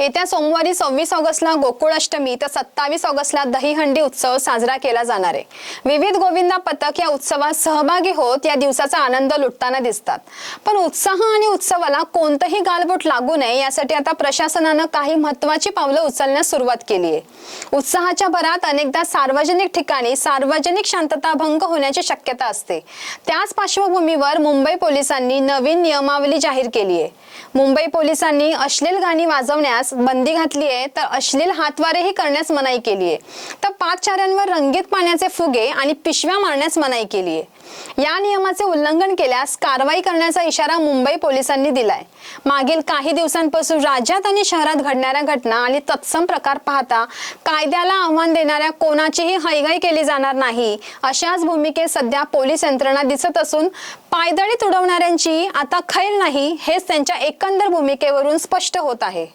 येत्या सोमवारी सव्वीस ऑगस्टला गोकुळाष्टमी तर सत्तावीस ऑगस्टला दहीहंडी उत्सव साजरा केला जाणार आहे. विविध गोविंदा पथक या उत्सवात सहभागी होत या दिवसाचा आनंद लुटताना दिसतात. पण उत्साह आणि उत्सवाला कोणतंही गालबोट लागू नये यासाठी आता प्रशासनानं काही महत्वाची पावलं उचलण्यास सुरुवात केली आहे. उत्साहाच्या भरात अनेकदा सार्वजनिक ठिकाणी सार्वजनिक शांतता भंग होण्याची शक्यता असते. त्याच पार्श्वभूमीवर मुंबई पोलिसांनी नवीन नियमावली जाहीर केली आहे. मुंबई पोलिसांनी अश्लील गाणी वाजवण्यास बंदी घातली आहे तर अश्लील हातवारेही करण्यास मनाई केली आहे. तर पादचाऱ्यांवर रंगीत पाण्याचे फुगे आणि पिशव्या मारण्यास मनाई केली आहे. या नियमाचे उल्लंघन केल्यास कारवाई करण्याचा इशारा मुंबई पोलिसांनी दिलाय. मागील काही दिवसांपासून राज्यात आणि शहरात घडणाऱ्या घटना आणि तत्सम प्रकार पाहता कायद्याला आव्हान देणाऱ्या कोणाचीही हयगय केली जाणार नाही अशाच भूमिकेत सध्या पोलीस यंत्रणा दिसत असून पायदळी तुडवणाऱ्यांची आता खैर नाही हेच त्यांच्या एकंदर भूमिकेवरून स्पष्ट होत आहे.